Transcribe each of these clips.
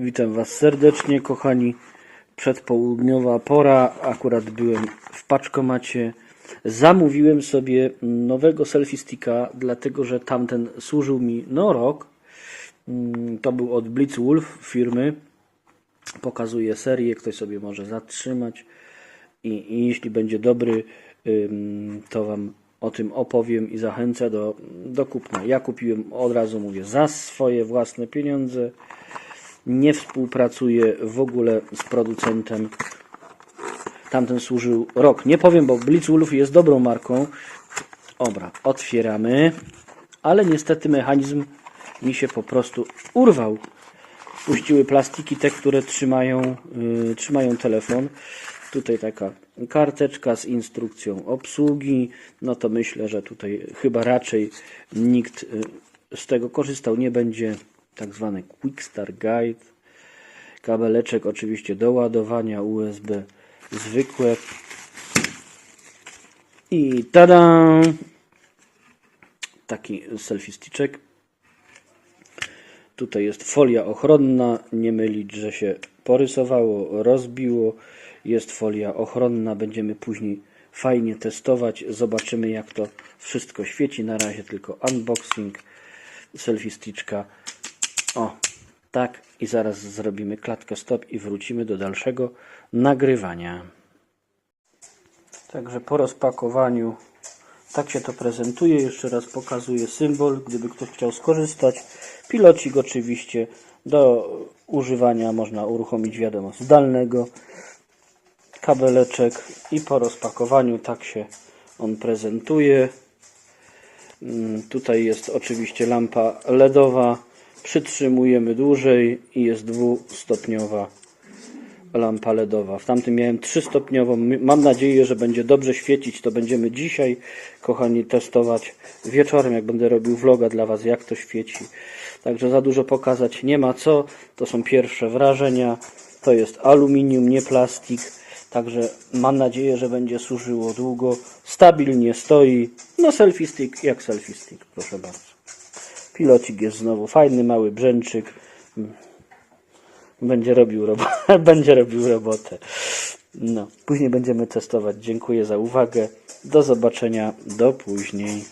Witam Was serdecznie, kochani. Przedpołudniowa pora. Akurat byłem w paczkomacie. Zamówiłem sobie nowego selfie sticka, dlatego że tamten służył mi no rok. Mm, To był od Blitzwolf firmy. Pokazuje serię, ktoś sobie może zatrzymać. I, I jeśli będzie dobry, to Wam o tym opowiem i zachęcę do, do kupna. Ja kupiłem od razu, mówię, za swoje własne pieniądze. Nie współpracuję w ogóle z producentem. Tamten służył rok. Nie powiem, bo Blitzwolf jest dobrą marką. Dobra, otwieramy. Ale niestety mechanizm mi się po prostu urwał. Puściły plastiki, te, które trzymają, yy, trzymają telefon. Tutaj taka karteczka z instrukcją obsługi. No to myślę, że tutaj chyba raczej nikt yy, z tego korzystał nie będzie. Tak zwany Quick Start Guide. Kabeleczek oczywiście do ładowania USB zwykłe. I tada! Taki selfie sticzek. Tutaj jest folia ochronna, nie mylić, że się porysowało, rozbiło. Jest folia ochronna, będziemy później fajnie testować. Zobaczymy jak to wszystko świeci. Na razie tylko unboxing selfie stitchka. O, tak i zaraz zrobimy klatkę stop i wrócimy do dalszego nagrywania. Także po rozpakowaniu tak się to prezentuje. Jeszcze raz pokazuję symbol, gdyby ktoś chciał skorzystać. Pilocik oczywiście do używania można uruchomić wiadomo zdalnego. Kabeleczek i po rozpakowaniu tak się on prezentuje. Mm, Tutaj jest oczywiście lampa LEDowa. Przytrzymujemy dłużej i jest dwustopniowa lampa LEDowa. W tamtym miałem trzystopniową. Mam nadzieję, że będzie dobrze świecić. To będziemy dzisiaj, kochani, testować wieczorem, jak będę robił vloga dla Was, jak to świeci. Także za dużo pokazać nie ma co. To są pierwsze wrażenia. To jest aluminium, nie plastik. Także mam nadzieję, że będzie służyło długo. Stabilnie stoi. No selfie stick jak selfie stick, proszę bardzo. Pilocik jest znowu fajny, mały brzęczyk. Będzie robił, robo- będzie robił robotę. No, później będziemy testować. Dziękuję za uwagę. Do zobaczenia. Do później.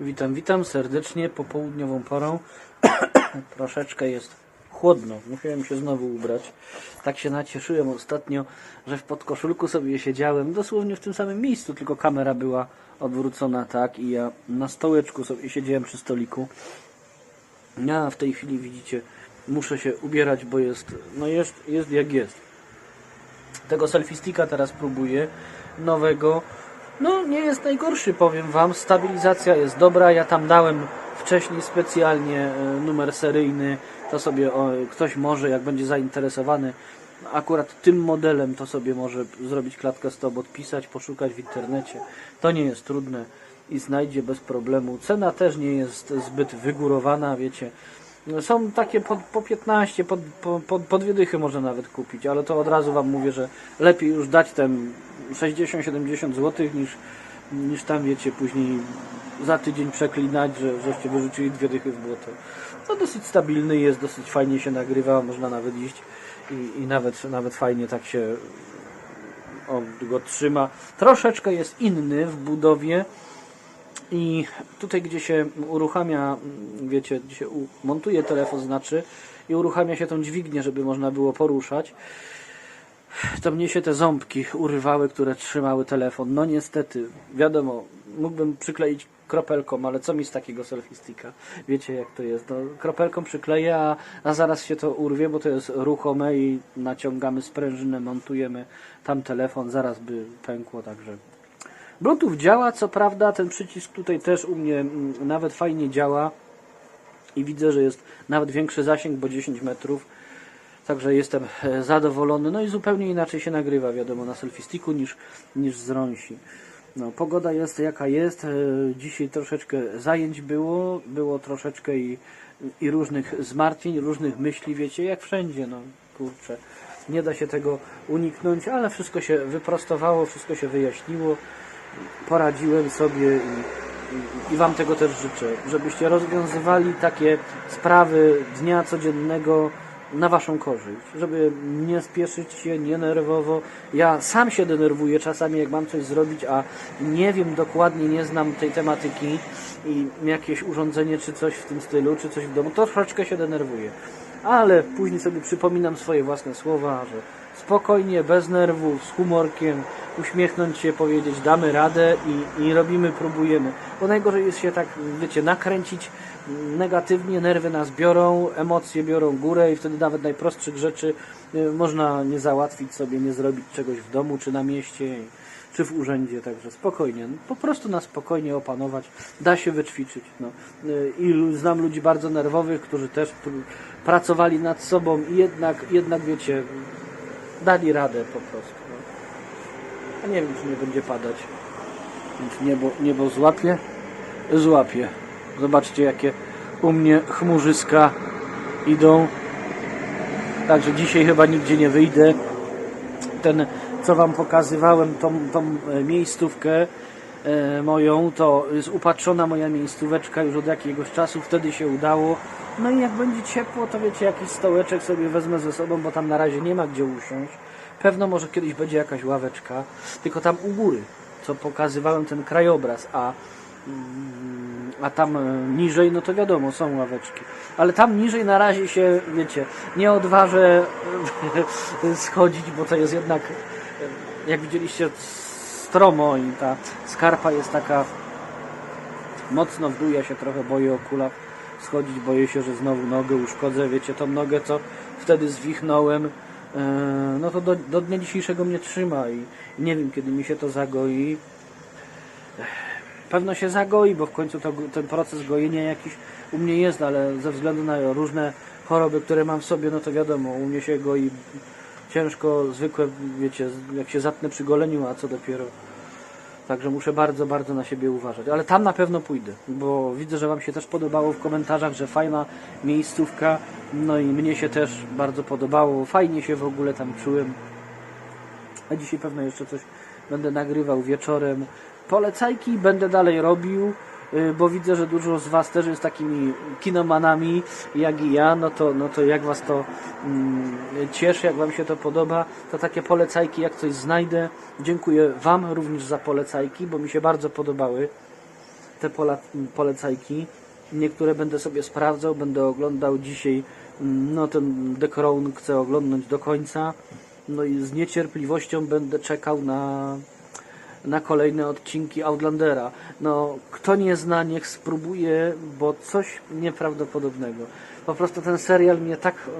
Witam, witam serdecznie popołudniową porą. Troszeczkę jest chłodno. Musiałem się znowu ubrać. Tak się nacieszyłem ostatnio, że w podkoszulku sobie siedziałem dosłownie w tym samym miejscu, tylko kamera była odwrócona tak i ja na stołeczku sobie siedziałem przy stoliku. Ja w tej chwili widzicie, muszę się ubierać, bo jest, no jest, jest jak jest. Tego selfie sticka teraz próbuję, nowego. No nie jest najgorszy, powiem Wam. Stabilizacja jest dobra. Ja tam dałem wcześniej specjalnie e, numer seryjny. To sobie o, ktoś może, jak będzie zainteresowany akurat tym modelem, to sobie może zrobić klatkę stop, odpisać, poszukać w internecie. To nie jest trudne i znajdzie bez problemu. Cena też nie jest zbyt wygórowana, wiecie. Są takie po, po 15, po, po, po, dwie dychy można nawet kupić, ale to od razu Wam mówię, że lepiej już dać ten 60-70 zł niż, niż tam wiecie później za tydzień przeklinać, że żeście wyrzucili dwie dychy w błoto. To dosyć stabilny jest, dosyć fajnie się nagrywa, można nawet iść i, i nawet, nawet fajnie tak się on go trzyma. Troszeczkę jest inny w budowie. I tutaj, gdzie się uruchamia, wiecie, gdzie się montuje telefon, znaczy, i uruchamia się tą dźwignię, żeby można było poruszać, to mnie się te ząbki urywały, które trzymały telefon. No niestety, wiadomo, mógłbym przykleić kropelką, ale co mi z takiego selfie sticka? Wiecie jak to jest. No, kropelką przykleję, a, a zaraz się to urwie, bo to jest ruchome i naciągamy sprężynę, montujemy tam telefon, zaraz by pękło, także Bluetooth działa, co prawda, ten przycisk tutaj też u mnie mm, nawet fajnie działa i widzę, że jest nawet większy zasięg, bo 10 metrów. Także jestem e, zadowolony. No i zupełnie inaczej się nagrywa, wiadomo, na selfie sticku niż, niż z rąsi. No, pogoda jest jaka jest. E, Dzisiaj troszeczkę zajęć było, było troszeczkę i, i różnych zmartwień, różnych myśli, wiecie, jak wszędzie, no kurczę. Nie da się tego uniknąć, ale wszystko się wyprostowało, wszystko się wyjaśniło. Poradziłem sobie i i Wam tego też życzę, żebyście rozwiązywali takie sprawy dnia codziennego na Waszą korzyść, żeby nie spieszyć się, nie nerwowo. Ja sam się denerwuję czasami, jak mam coś zrobić, a nie wiem dokładnie, nie znam tej tematyki i jakieś urządzenie czy coś w tym stylu, czy coś w domu, to troszeczkę się denerwuję. Ale później sobie przypominam swoje własne słowa, że spokojnie, bez nerwów, z humorkiem, uśmiechnąć się, powiedzieć damy radę i, i robimy, próbujemy. Bo najgorzej jest się tak, wiecie, nakręcić negatywnie, nerwy nas biorą, emocje biorą górę i wtedy nawet najprostszych rzeczy y, można nie załatwić sobie, nie zrobić czegoś w domu, czy na mieście, czy w urzędzie, także spokojnie, po prostu na spokojnie opanować, da się wyćwiczyć. No. Y, I znam ludzi bardzo nerwowych, którzy też pr- pracowali nad sobą i jednak, jednak wiecie, dali radę po prostu. No. A nie wiem, czy nie będzie padać. Więc niebo, niebo złapie? Złapie. Zobaczcie, jakie u mnie chmurzyska idą. Także dzisiaj chyba nigdzie nie wyjdę. Ten, co Wam pokazywałem, tą, tą e, miejscówkę e, moją, to jest upatrzona moja miejscóweczka już od jakiegoś czasu, wtedy się udało. No i jak będzie ciepło, to wiecie, jakiś stołeczek sobie wezmę ze sobą, bo tam na razie nie ma gdzie usiąść. Pewno może kiedyś będzie jakaś ławeczka, tylko tam u góry, co pokazywałem ten krajobraz, a Mm, a tam e, niżej, no to wiadomo, są ławeczki. Ale tam niżej na razie się, wiecie, nie odważę schodzić, bo to jest jednak, jak widzieliście, stromo i ta skarpa jest taka mocno w dół, ja się trochę boję o kulach schodzić, boję się, że znowu nogę uszkodzę, wiecie, tą nogę, co wtedy zwichnąłem, e, no to do, do dnia dzisiejszego mnie trzyma i nie wiem, kiedy mi się to zagoi. Pewno się zagoi, bo w końcu to, ten proces gojenia jakiś u mnie jest, ale ze względu na różne choroby, które mam w sobie, no to wiadomo, u mnie się goi ciężko, zwykłe, wiecie, jak się zatnę przy goleniu, a co dopiero. Także muszę bardzo, bardzo na siebie uważać. Ale tam na pewno pójdę, bo widzę, że Wam się też podobało w komentarzach, że fajna miejscówka. No i mnie się też bardzo podobało. Fajnie się w ogóle tam czułem. A dzisiaj pewno jeszcze coś będę nagrywał wieczorem. Polecajki będę dalej robił, bo widzę, że dużo z Was też jest takimi kinomanami, jak i ja. No to, no to jak Was to mm, cieszy, jak Wam się to podoba, to takie polecajki, jak coś znajdę. Dziękuję Wam również za polecajki, bo mi się bardzo podobały te pola, polecajki. Niektóre będę sobie sprawdzał, będę oglądał dzisiaj. mm, No ten The Crown chcę oglądać do końca. No i z niecierpliwością będę czekał na, na kolejne odcinki Outlandera. No, kto nie zna, niech spróbuje, bo coś nieprawdopodobnego. Po prostu ten serial mnie tak e,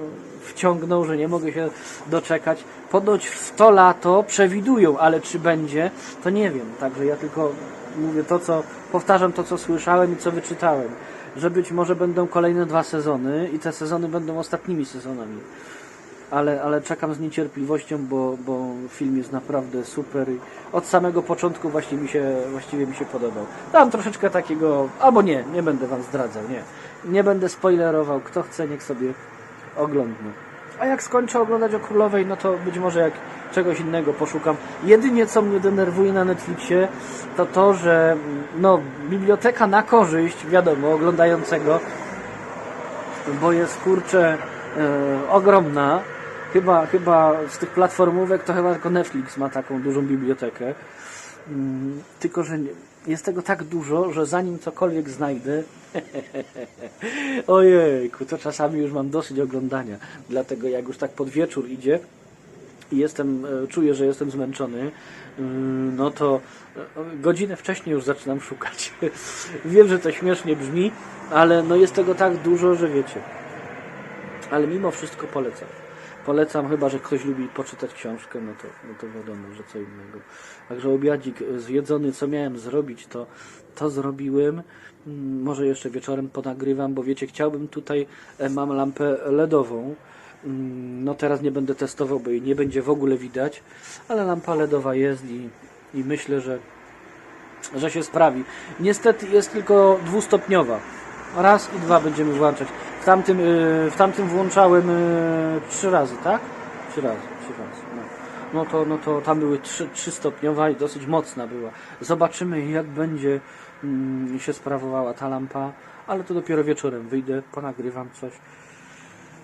wciągnął, że nie mogę się doczekać. Ponoć w to lato przewidują, ale czy będzie, to nie wiem. Także ja tylko mówię to, co powtarzam to, co słyszałem i co wyczytałem. Że być może będą kolejne dwa sezony i te sezony będą ostatnimi sezonami ale, ale czekam z niecierpliwością, bo, bo film jest naprawdę super od samego początku właśnie mi się, właściwie mi się podobał. Dam troszeczkę takiego, albo nie, nie będę Wam zdradzał, nie. Nie będę spoilerował, kto chce, niech sobie oglądnie. A jak skończę oglądać o Królowej, no to być może jak czegoś innego poszukam. Jedynie co mnie denerwuje na Netflixie, to to, że no, biblioteka na korzyść, wiadomo, oglądającego, bo jest kurczę e, ogromna. Chyba, chyba z tych platformówek to chyba tylko Netflix ma taką dużą bibliotekę. Mm, tylko, że jest tego tak dużo, że zanim cokolwiek znajdę, ojejku, to czasami już mam dosyć oglądania. Dlatego jak już tak pod wieczór idzie, i jestem, e, czuję, że jestem zmęczony, mm, no to e, godzinę wcześniej już zaczynam szukać. Wiem, że to śmiesznie brzmi, ale no jest tego tak dużo, że wiecie. Ale mimo wszystko polecam. Polecam, chyba że ktoś lubi poczytać książkę, no to, no to wiadomo, że co innego. Także obiadzik zjedzony, co miałem zrobić, to, to zrobiłem. Mm, Może jeszcze wieczorem ponagrywam, bo wiecie, chciałbym tutaj, e, mam lampę LEDową. Mm, No teraz nie będę testował, bo jej nie będzie w ogóle widać, ale lampa LEDowa jest i, i myślę, że, że się sprawi. Niestety jest tylko dwustopniowa. Raz i dwa będziemy włączać. W tamtym, yy, w tamtym włączałem yy, trzy razy, tak? Trzy razy, trzy razy. No. No to, no to tam były trzy, trzystopniowa i dosyć mocna była. Zobaczymy jak będzie mm, się sprawowała ta lampa, ale to dopiero wieczorem wyjdę, ponagrywam coś.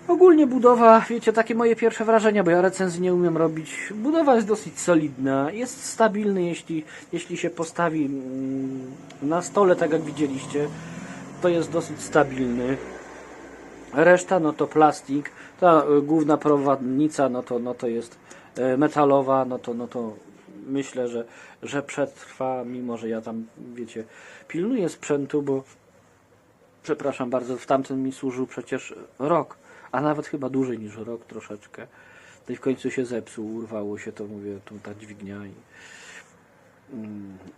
Ogólnie budowa, wiecie, takie moje pierwsze wrażenia, bo ja recenzji nie umiem robić. Budowa jest dosyć solidna, jest stabilny, jeśli, jeśli się postawi mm, na stole, tak jak widzieliście, to jest dosyć stabilny. Reszta no to plastik, ta y, główna prowadnica no to, no to jest y, metalowa, no to, no to myślę, że, że przetrwa, mimo że ja tam, wiecie, pilnuję sprzętu, bo przepraszam bardzo, w tamtym mi służył przecież rok, a nawet chyba dłużej niż rok troszeczkę. No i w końcu się zepsuł, urwało się to, mówię, tu ta dźwignia i...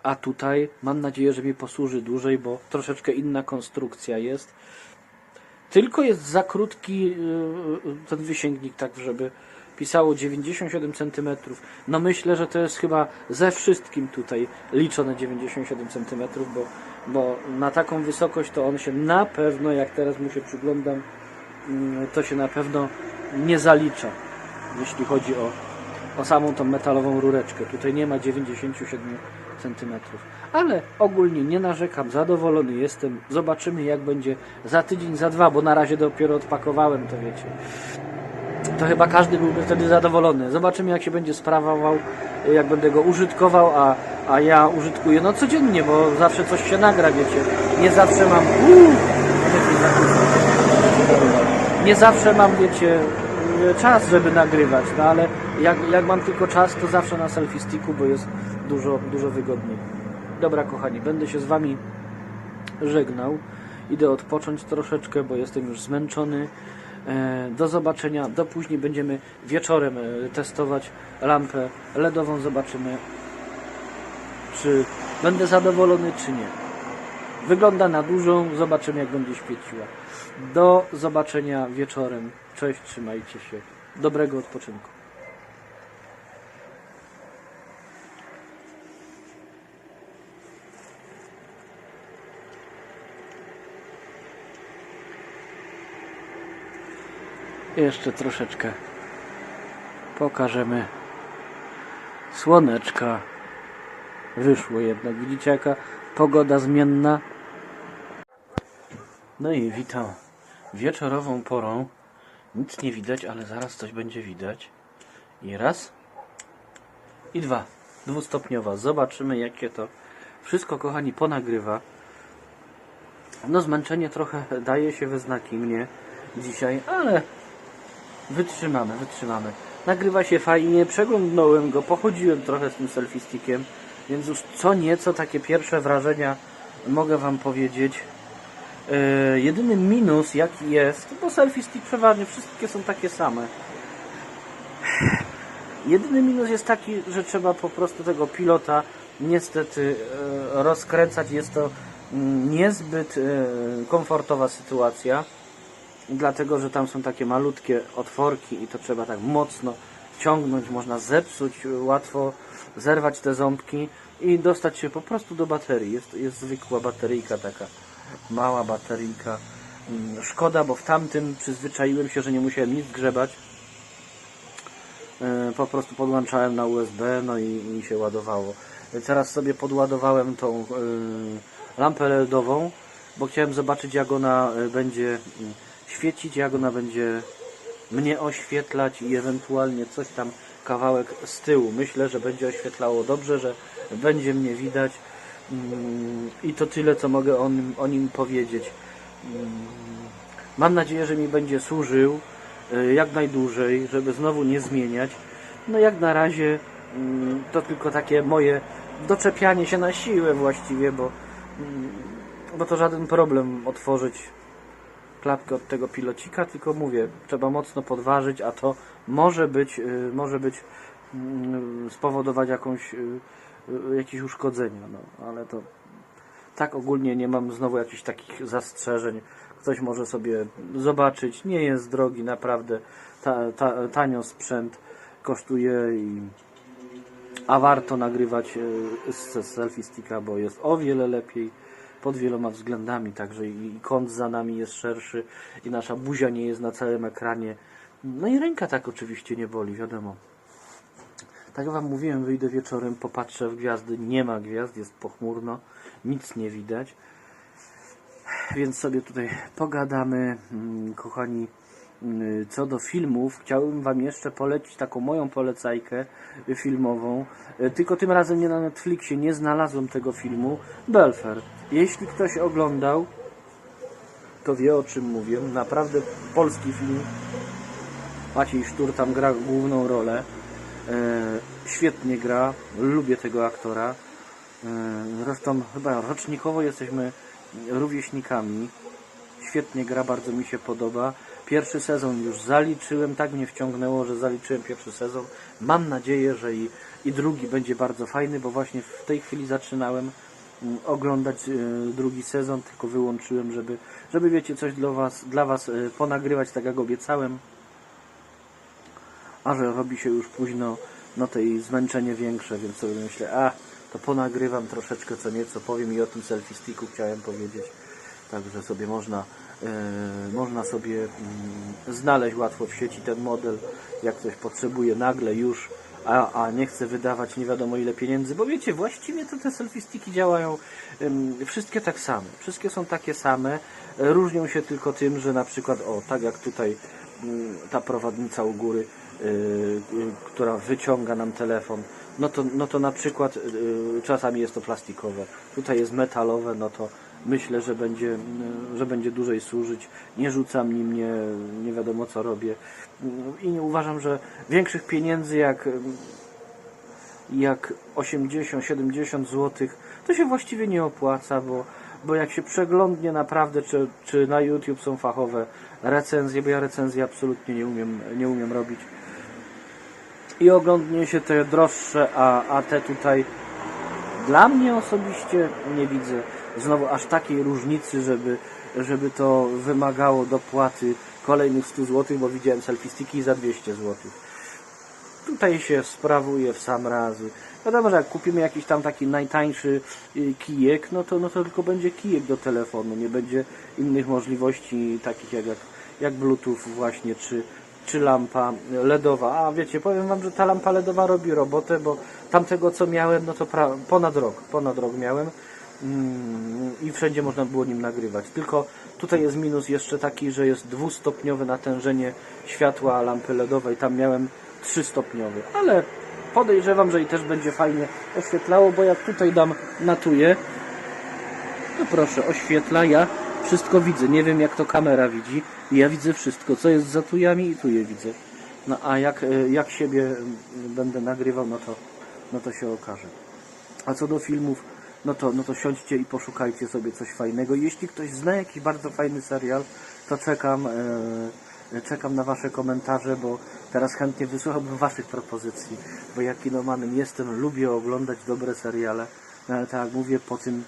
A tutaj mam nadzieję, że mi posłuży dłużej, bo troszeczkę inna konstrukcja jest. Tylko jest za krótki yy, ten wysięgnik, tak żeby pisało 97 cm. No myślę, że to jest chyba ze wszystkim tutaj liczone 97 cm, bo, bo na taką wysokość to on się na pewno, jak teraz mu się przyglądam, mm, to się na pewno nie zalicza, jeśli chodzi o, o samą tą metalową rureczkę. Tutaj nie ma 97 cm. Ale ogólnie nie narzekam, zadowolony jestem. Zobaczymy jak będzie za tydzień, za dwa, bo na razie dopiero odpakowałem to wiecie. To chyba każdy byłby wtedy zadowolony. Zobaczymy jak się będzie sprawował, jak będę go użytkował, a, a ja użytkuję no codziennie, bo zawsze coś się nagra, wiecie. Nie zawsze mam. Uuu, nie zawsze mam, wiecie, czas, żeby nagrywać, no ale jak, jak mam tylko czas, to zawsze na selfie sticku, bo jest dużo, dużo wygodniej. Dobra, kochani, będę się z Wami żegnał. Idę odpocząć troszeczkę, bo jestem już zmęczony. E, Do zobaczenia. Do później będziemy wieczorem e, testować lampę LEDową. Zobaczymy, czy będę zadowolony, czy nie. Wygląda na dużą. Zobaczymy, jak będzie świeciła. Do zobaczenia wieczorem. Cześć, trzymajcie się. Dobrego odpoczynku. Jeszcze troszeczkę pokażemy słoneczka. Wyszło jednak. Widzicie jaka pogoda zmienna? No i witam wieczorową porą. Nic nie widać, ale zaraz coś będzie widać. I raz. I dwa. Dwustopniowa. Zobaczymy jakie to wszystko, kochani, ponagrywa. No zmęczenie trochę daje się we znaki mnie dzisiaj, ale Wytrzymamy, wytrzymamy. Nagrywa się fajnie, przeglądnąłem go, pochodziłem trochę z tym selfie stickiem, więc już co nieco takie pierwsze wrażenia mogę Wam powiedzieć. Yy, jedyny minus jaki jest, bo selfie stick przeważnie wszystkie są takie same. Jedyny minus jest taki, że trzeba po prostu tego pilota niestety yy, rozkręcać. Jest to mm, niezbyt yy, komfortowa sytuacja dlatego że tam są takie malutkie otworki i to trzeba tak mocno ciągnąć, można zepsuć, łatwo zerwać te ząbki i dostać się po prostu do baterii. Jest, jest zwykła bateryjka taka, mała bateryjka. Mm, Szkoda, bo w tamtym przyzwyczaiłem się, że nie musiałem nic grzebać. E, Po prostu podłączałem na USB, no i, i się ładowało. Teraz sobie podładowałem tą e, lampę LEDową, bo chciałem zobaczyć jak ona e, będzie mm, świecić, jak ona będzie mnie oświetlać i ewentualnie coś tam kawałek z tyłu. Myślę, że będzie oświetlało dobrze, że będzie mnie widać i to tyle, co mogę o nim, o nim powiedzieć. Mm, Mam nadzieję, że mi będzie służył y, jak najdłużej, żeby znowu nie zmieniać. No jak na razie mm, to tylko takie moje doczepianie się na siłę właściwie, bo, mm, bo to żaden problem otworzyć klapkę od tego pilocika, tylko mówię, trzeba mocno podważyć, a to może być, y, może być mm, spowodować jakąś, y, jakieś uszkodzenia, no, ale to tak ogólnie nie mam znowu jakichś takich zastrzeżeń. Ktoś może sobie zobaczyć, nie jest drogi, naprawdę ta, ta, tanio sprzęt kosztuje i a warto nagrywać e, z selfie sticka, bo jest o wiele lepiej pod wieloma względami, także i kąt za nami jest szerszy i nasza buzia nie jest na całym ekranie. No i ręka tak oczywiście nie boli, wiadomo. Tak jak Wam mówiłem, wyjdę wieczorem, popatrzę w gwiazdy, nie ma gwiazd, jest pochmurno, nic nie widać. Więc sobie tutaj pogadamy, mm, kochani. Mm, Co do filmów, chciałbym Wam jeszcze polecić taką moją polecajkę filmową. Y, Tylko tym razem nie na Netflixie, nie znalazłem tego filmu. Belfer. Jeśli ktoś oglądał, to wie o czym mówię. Naprawdę polski film. Maciej Sztur tam gra główną rolę. E, świetnie gra, lubię tego aktora. E, zresztą chyba rocznikowo jesteśmy rówieśnikami. Świetnie gra, bardzo mi się podoba. Pierwszy sezon już zaliczyłem, tak mnie wciągnęło, że zaliczyłem pierwszy sezon. Mam nadzieję, że i, i drugi będzie bardzo fajny, bo właśnie w tej chwili zaczynałem mm, oglądać e, drugi sezon, tylko wyłączyłem, żeby, żeby wiecie, coś dla was, dla was ponagrywać, tak jak obiecałem. A że robi się już późno, no to i zmęczenie większe, więc sobie myślę, a to ponagrywam troszeczkę co nieco, powiem i o tym selfie sticku chciałem powiedzieć. Także sobie można, e, można sobie mm, znaleźć łatwo w sieci ten model, jak ktoś potrzebuje nagle już, a, a nie chce wydawać nie wiadomo ile pieniędzy, bo wiecie, właściwie to te selfie sticki działają wszystkie tak same. Wszystkie są takie same, różnią się tylko tym, że na przykład, o, tak jak tutaj mm, ta prowadnica u góry, która wyciąga nam telefon, no to, no to na przykład y, czasami jest to plastikowe, tutaj jest metalowe, no to myślę, że będzie, y, że będzie dłużej służyć. Nie rzucam nim, nie, nie wiadomo co robię. Y, I nie uważam, że większych pieniędzy jak, y, jak 80-70 zł to się właściwie nie opłaca, bo, bo jak się przeglądnie naprawdę, czy, czy na YouTube są fachowe recenzje, bo ja recenzji absolutnie nie umiem, nie umiem robić i oglądnie się te droższe, a, a te tutaj dla mnie osobiście nie widzę znowu aż takiej różnicy, żeby, żeby to wymagało dopłaty kolejnych 100 zł, bo widziałem selfie za 200 zł. Tutaj się sprawuje w sam razy. Wiadomo, że jak kupimy jakiś tam taki najtańszy y, kijek, no to, no to tylko będzie kijek do telefonu, nie będzie innych możliwości takich jak, jak, jak Bluetooth właśnie, czy, czy lampa LEDowa. A wiecie, powiem Wam, że ta lampa LEDowa robi robotę, bo tamtego co miałem, no to ponad rok, ponad rok miałem mm, i wszędzie można było nim nagrywać. Tylko tutaj jest minus jeszcze taki, że jest dwustopniowe natężenie światła lampy LEDowej. Tam miałem trzystopniowy, ale podejrzewam, że i też będzie fajnie oświetlało, bo jak tutaj dam natuje, no proszę, oświetla, ja wszystko widzę. Nie wiem jak to kamera widzi. Ja widzę wszystko, co jest za tujami i tu je widzę. No a jak, e, jak siebie m, będę nagrywał, no to, no to się okaże. A co do filmów, no to, no to siądźcie i poszukajcie sobie coś fajnego. Jeśli ktoś zna jakiś bardzo fajny serial, to czekam, e, czekam na Wasze komentarze, bo teraz chętnie wysłuchałbym Waszych propozycji, bo ja kinomanem jestem, lubię oglądać dobre seriale, no ale tak jak mówię, po tym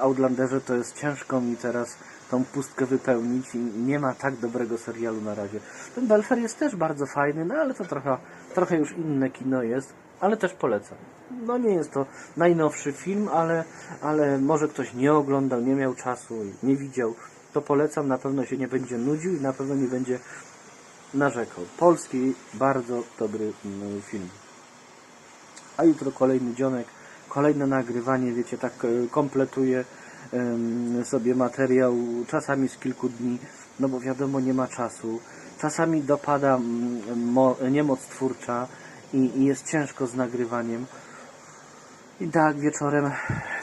Outlanderze to jest ciężko mi teraz tą pustkę wypełnić i nie ma tak dobrego serialu na razie. Ten Belfer jest też bardzo fajny, no ale to trochę, trochę już inne kino jest, ale też polecam. No nie jest to najnowszy film, ale, ale może ktoś nie oglądał, nie miał czasu, nie widział, to polecam, na pewno się nie będzie nudził i na pewno nie będzie narzekał. Polski, bardzo dobry mm, film. A jutro kolejny dzionek, kolejne nagrywanie, wiecie, tak e, kompletuję em, sobie materiał, czasami z kilku dni, no bo wiadomo, nie ma czasu. Czasami dopada mm, mo, niemoc twórcza i, i jest ciężko z nagrywaniem. I tak wieczorem,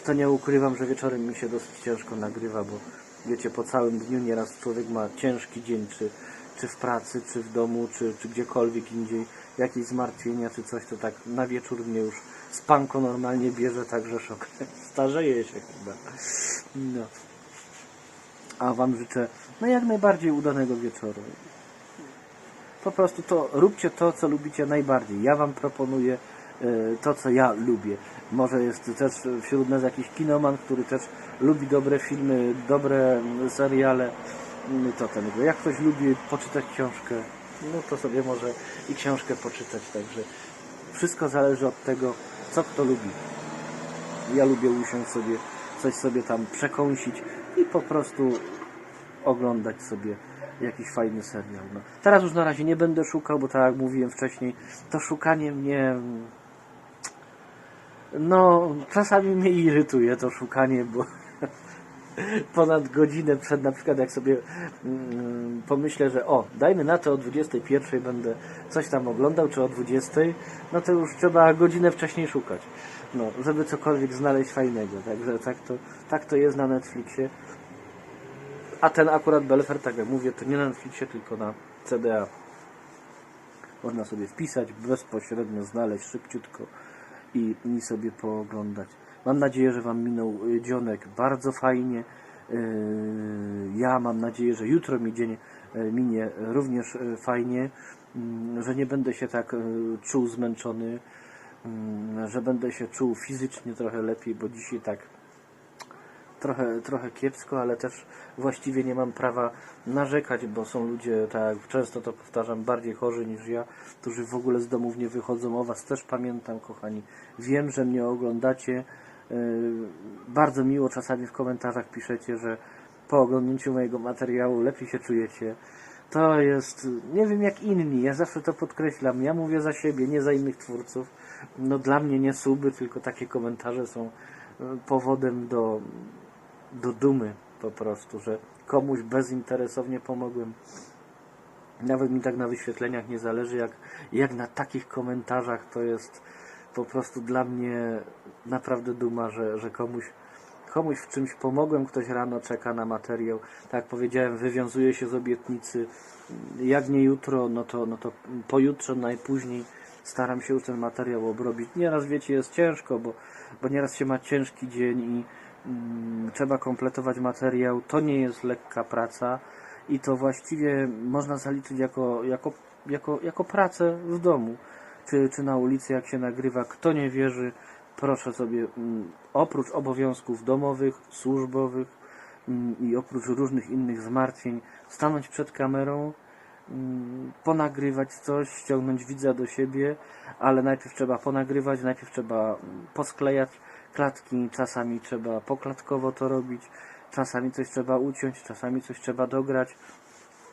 to nie ukrywam, że wieczorem mi się dosyć ciężko nagrywa, bo wiecie, po całym dniu nieraz człowiek ma ciężki dzień, czy, czy w pracy, czy w domu, czy, czy gdziekolwiek indziej, jakieś zmartwienia, czy coś, to tak na wieczór mnie już spanko normalnie bierze, także szok. Starzeje się chyba. No. A Wam życzę no jak najbardziej udanego wieczoru. Po prostu to róbcie to, co lubicie najbardziej. Ja Wam proponuję e, to, co ja lubię. Może jest też wśród nas jakiś kinoman, który też lubi dobre filmy, dobre mm, seriale. Mm, To ten, jak ktoś lubi poczytać książkę, no to sobie może i książkę poczytać. Także wszystko zależy od tego, co kto lubi. Ja lubię usiąść sobie, coś sobie tam przekąsić i po prostu oglądać sobie jakiś fajny serial. No. Teraz już na razie nie będę szukał, bo tak jak mówiłem wcześniej, to szukanie mnie No, czasami mnie irytuje to szukanie, bo ponad godzinę przed, na przykład jak sobie mm, pomyślę, że o, dajmy na to o 21 będę coś tam oglądał, czy o 20, no to już trzeba godzinę wcześniej szukać, no, żeby cokolwiek znaleźć fajnego, także tak to, tak to jest na Netflixie. A ten akurat Belfer, tak jak mówię, to nie na Netflixie, tylko na CDA. Można sobie wpisać, bezpośrednio znaleźć szybciutko i, i sobie pooglądać. Mam nadzieję, że Wam minął y, dzionek bardzo fajnie. Yy, Ja mam nadzieję, że jutro mi dzień y, minie również y, fajnie, mm, że nie będę się tak y, czuł zmęczony, mm, że będę się czuł fizycznie trochę lepiej, bo dzisiaj tak trochę, trochę kiepsko, ale też właściwie nie mam prawa narzekać, bo są ludzie, tak często to powtarzam, bardziej chorzy niż ja, którzy w ogóle z domów nie wychodzą. O Was też pamiętam, kochani. Wiem, że mnie oglądacie. Yy, Bardzo miło czasami w komentarzach piszecie, że po oglądnięciu mojego materiału lepiej się czujecie. To jest, nie wiem jak inni, ja zawsze to podkreślam. Ja mówię za siebie, nie za innych twórców. No dla mnie nie suby, tylko takie komentarze są yy, powodem do, do dumy po prostu, że komuś bezinteresownie pomogłem. Nawet mi tak na wyświetleniach nie zależy, jak, jak na takich komentarzach to jest po prostu dla mnie naprawdę duma, że, że komuś, komuś w czymś pomogłem, ktoś rano czeka na materiał. Tak jak powiedziałem, wywiązuje się z obietnicy. Jak nie jutro, no to, no to pojutrze najpóźniej staram się już ten materiał obrobić. Nieraz wiecie, jest ciężko, bo, bo nieraz się ma ciężki dzień i mm, trzeba kompletować materiał. To nie jest lekka praca i to właściwie można zaliczyć jako, jako, jako, jako pracę w domu czy, czy na ulicy, jak się nagrywa. Kto nie wierzy, proszę sobie mm, oprócz obowiązków domowych, służbowych mm, i oprócz różnych innych zmartwień stanąć przed kamerą, mm, ponagrywać coś, ściągnąć widza do siebie, ale najpierw trzeba ponagrywać, najpierw trzeba posklejać klatki, czasami trzeba poklatkowo to robić, czasami coś trzeba uciąć, czasami coś trzeba dograć.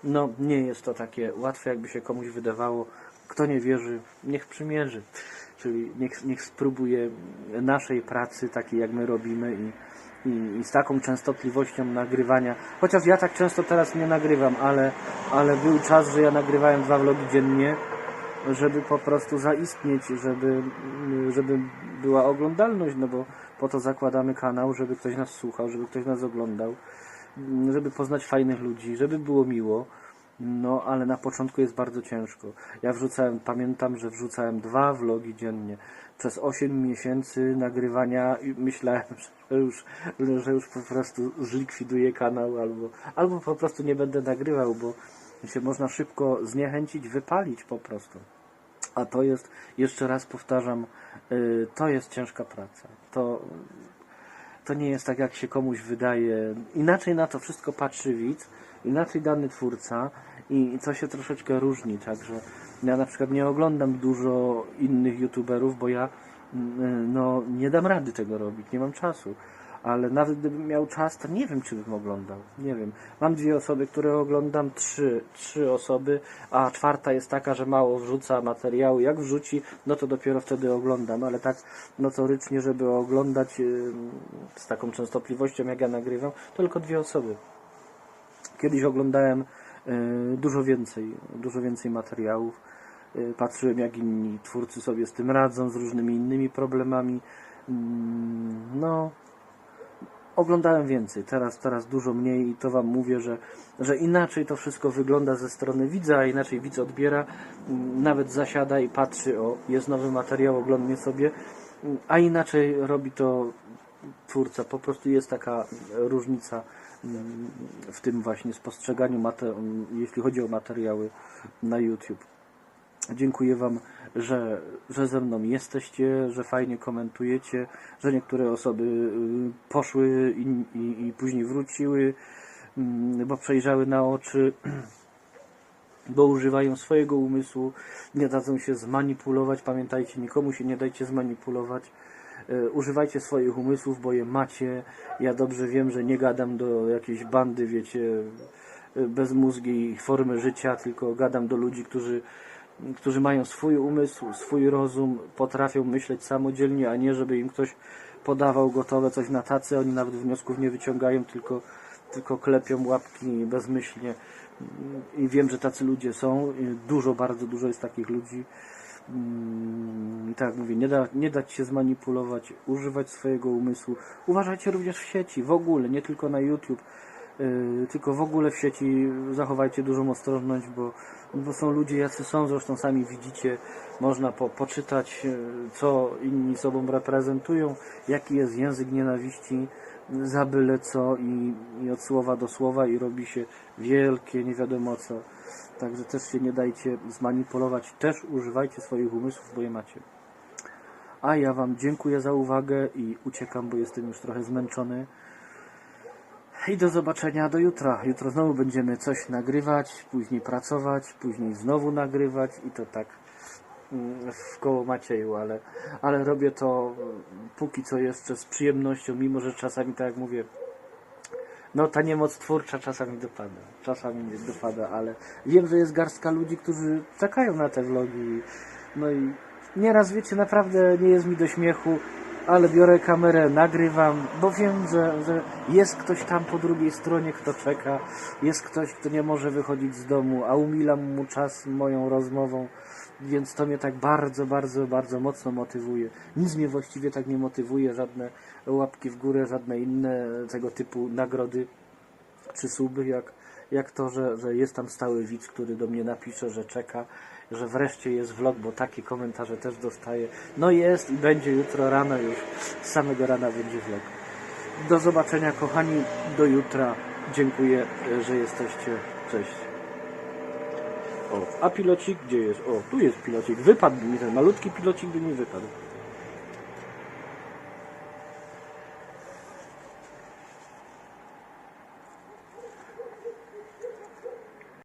No, nie jest to takie łatwe, jakby się komuś wydawało. Kto nie wierzy, niech przymierzy. Czyli niech, niech spróbuje naszej pracy, takiej jak my robimy i, i, i z taką częstotliwością nagrywania. Chociaż ja tak często teraz nie nagrywam, ale, ale był czas, że ja nagrywałem dwa vlogi dziennie, żeby po prostu zaistnieć, żeby, żeby była oglądalność, no bo po to zakładamy kanał, żeby ktoś nas słuchał, żeby ktoś nas oglądał, żeby poznać fajnych ludzi, żeby było miło. No, ale na początku jest bardzo ciężko. Ja wrzucałem, pamiętam, że wrzucałem dwa vlogi dziennie. Przez 8 miesięcy nagrywania myślałem, że już, że już po prostu zlikwiduję kanał albo, albo po prostu nie będę nagrywał, bo się można szybko zniechęcić, wypalić po prostu. A to jest, jeszcze raz powtarzam, y, to jest ciężka praca. To, to nie jest tak, jak się komuś wydaje. Inaczej na to wszystko patrzy widz, inaczej dany twórca i to się troszeczkę różni. Także ja na przykład nie oglądam dużo innych youtuberów, bo ja mm, no, nie dam rady tego robić, nie mam czasu. Ale nawet gdybym miał czas, to nie wiem, czy bym oglądał. Nie wiem. Mam dwie osoby, które oglądam, trzy, trzy osoby, a czwarta jest taka, że mało wrzuca materiału. Jak wrzuci, no to dopiero wtedy oglądam, ale tak notorycznie, żeby oglądać z taką częstotliwością, jak ja nagrywam, tylko dwie osoby. Kiedyś oglądałem y, dużo więcej, dużo więcej materiałów. Y, Patrzyłem, jak inni twórcy sobie z tym radzą, z różnymi innymi problemami. Mm, No, oglądałem więcej, teraz, teraz dużo mniej i to Wam mówię, że, że inaczej to wszystko wygląda ze strony widza, a inaczej widz odbiera, mm, nawet zasiada i patrzy, o, jest nowy materiał, oglądnie sobie, mm, a inaczej robi to twórca. Po prostu jest taka różnica w tym właśnie spostrzeganiu, jeśli chodzi o materiały na YouTube. Dziękuję Wam, że, że ze mną jesteście, że fajnie komentujecie, że niektóre osoby y, poszły i, i, i później wróciły, mm, bo przejrzały na oczy, bo używają swojego umysłu, nie dadzą się zmanipulować. Pamiętajcie, nikomu się nie dajcie zmanipulować. Y, Używajcie swoich umysłów, bo je macie. Ja dobrze wiem, że nie gadam do jakiejś bandy, wiecie, y, bezmózgiej formy życia, tylko gadam do ludzi, którzy którzy mają swój umysł, swój rozum, potrafią myśleć samodzielnie, a nie żeby im ktoś podawał gotowe coś na tacy, oni nawet wniosków nie wyciągają, tylko, tylko klepią łapki bezmyślnie. I wiem, że tacy ludzie są, i dużo, bardzo dużo jest takich ludzi. Mm, tak jak mówię, nie, da, nie dać się zmanipulować, używać swojego umysłu. Uważajcie również w sieci, w ogóle, nie tylko na YouTube, yy, tylko w ogóle w sieci zachowajcie dużą ostrożność, bo, bo są ludzie jacy są, zresztą sami widzicie, można po, poczytać, yy, co inni sobą reprezentują, jaki jest język nienawiści, za byle co i, i od słowa do słowa i robi się wielkie nie wiadomo co. Także też się nie dajcie zmanipulować, też używajcie swoich umysłów, bo je macie. A ja Wam dziękuję za uwagę i uciekam, bo jestem już trochę zmęczony. I do zobaczenia do jutra. Jutro znowu będziemy coś nagrywać, później pracować, później znowu nagrywać i to tak mm, w koło Macieju, ale, ale robię to mm, póki co jeszcze z przyjemnością, mimo że czasami, tak jak mówię, no ta niemoc twórcza czasami dopada, czasami nie dopada, ale wiem, że jest garstka ludzi, którzy czekają na te vlogi. No i nieraz wiecie, naprawdę nie jest mi do śmiechu, ale biorę kamerę, nagrywam, bo wiem, że, że jest ktoś tam po drugiej stronie, kto czeka, jest ktoś, kto nie może wychodzić z domu, a umilam mu czas moją rozmową, więc to mnie tak bardzo, bardzo, bardzo mocno motywuje. Nic mnie właściwie tak nie motywuje, żadne łapki w górę, żadne inne tego typu nagrody czy suby, jak, jak to, że, że jest tam stały widz, który do mnie napisze, że czeka, że wreszcie jest vlog, bo takie komentarze też dostaję. No jest i będzie jutro rano już, z samego rana będzie vlog. Do zobaczenia kochani, do jutra. Dziękuję, że jesteście. Cześć. O, a pilocik gdzie jest? O, tu jest pilocik. Wypadł mi ten malutki pilocik by mi wypadł.